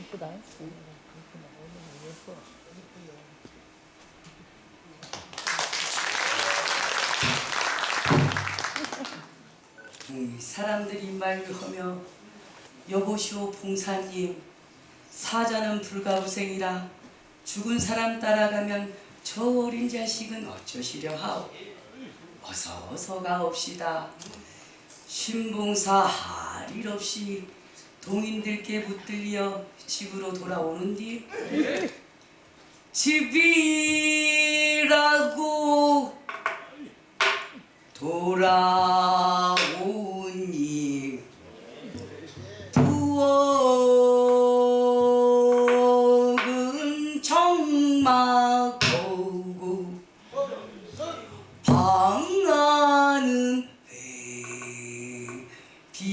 이쁘다. 음, 사람들이 말을 하며 여보시오 봉사님 사자는 불가부생이라 죽은 사람 따라가면 저 어린 자식은 어쩌시려 하오 어서 어서 가옵시다 신봉사 할 일 없이 동인들께 붙들려 집으로 돌아오는 뒤 집이라고 돌아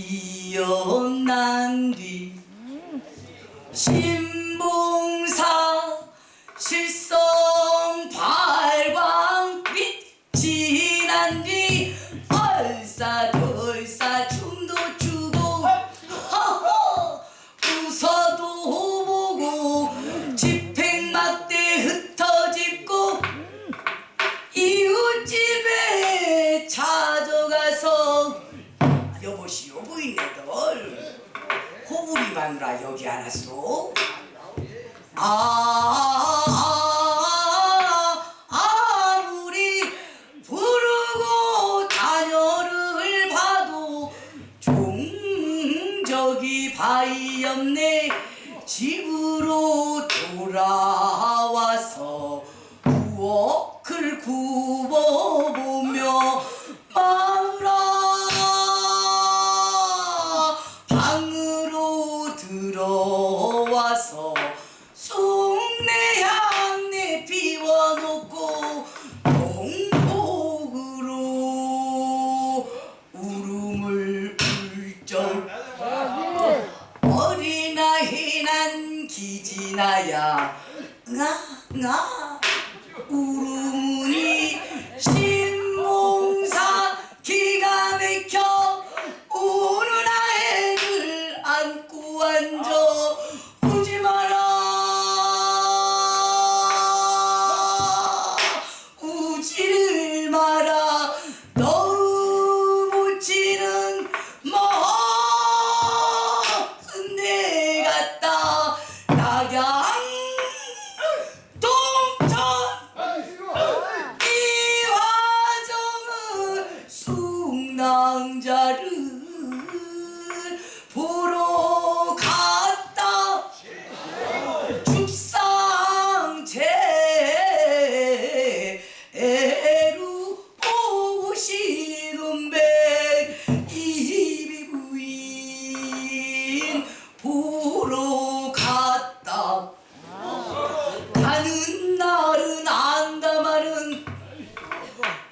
비어난 뒤 신봉사 실성 마누라 여기 안 왔소? 아, 아무리 부르고 다녀를 봐도 종적이 바이 없네 집으로 돌아와서 부엌을 굽어보 어린아이 난 기지나야. 응아 울음 가는 날은 안다마는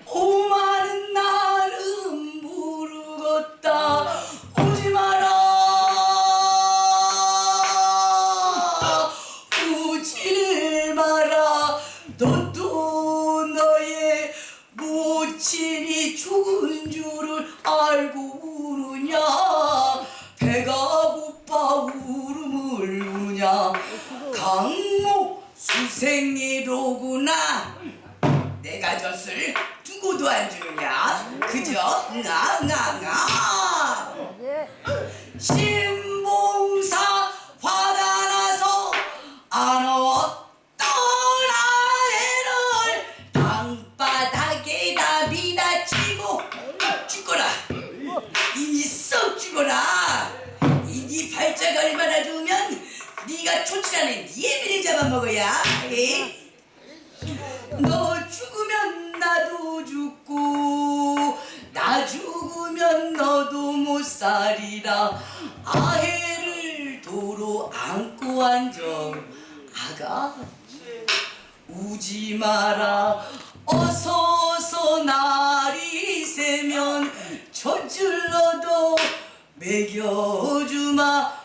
오마는 날은 모르겠다. 오지 마라. 우지를 마라. 너도 너의 모친이 죽은 줄을 알고 우느냐? 배가 고파 울음을 우냐? 강목 수생이로구나. 내가 젖을 두고도 안 주느냐? 그저 나나나 네가 초치라는 네 애비를 잡아먹어야. 에? 너 죽으면 나도 죽고 나 죽으면 너도 못 살리라 아해를 도로 안고 앉아 아가 우지 마라. 어서 어서 날이 새면 우지 마라